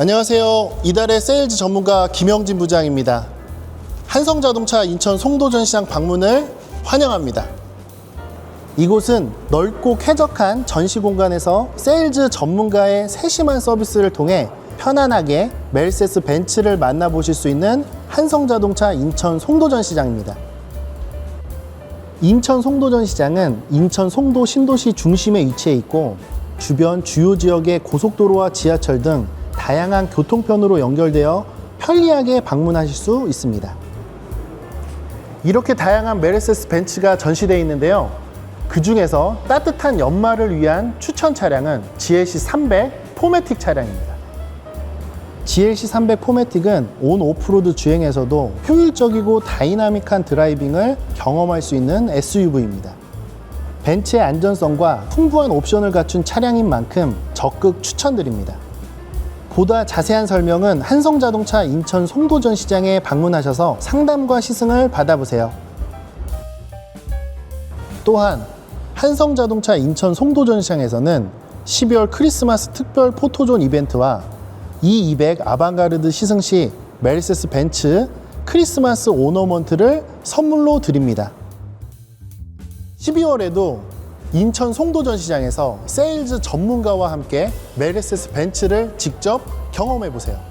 안녕하세요. 이달의 세일즈 전문가 김영진 부장입니다. 한성자동차 인천 송도전 시장 방문을 환영합니다. 이곳은 넓고 쾌적한 전시 공간에서 세일즈 전문가의 세심한 서비스를 통해 편안하게 멜세스 벤츠를 만나보실 수 있는 한성자동차 인천 송도전 시장입니다. 인천 송도전 시장은 인천 송도 신도시 중심에 위치해 있고 주변 주요 지역의 고속도로와 지하철 등 다양한 교통편으로 연결되어 편리하게 방문하실 수 있습니다. 이렇게 다양한 메르세스 벤츠가 전시되어 있는데요. 그 중에서 따뜻한 연말을 위한 추천 차량은 GLC 300 포매틱 차량입니다. GLC 300 포매틱은 온 오프로드 주행에서도 효율적이고 다이나믹한 드라이빙을 경험할 수 있는 SUV입니다. 벤츠의 안전성과 풍부한 옵션을 갖춘 차량인 만큼 적극 추천드립니다. 보다 자세한 설명은 한성자동차 인천 송도전 시장에 방문하셔서 상담과 시승을 받아보세요. 또한 한성자동차 인천 송도전 시장에서는 12월 크리스마스 특별 포토존 이벤트와 E200 아방가르드 시승 시 메르세스 벤츠 크리스마스 오너먼트를 선물로 드립니다. 12월에도 인천 송도전 시장에서 세일즈 전문가와 함께 메르세스 벤츠를 직접 경험해 보세요.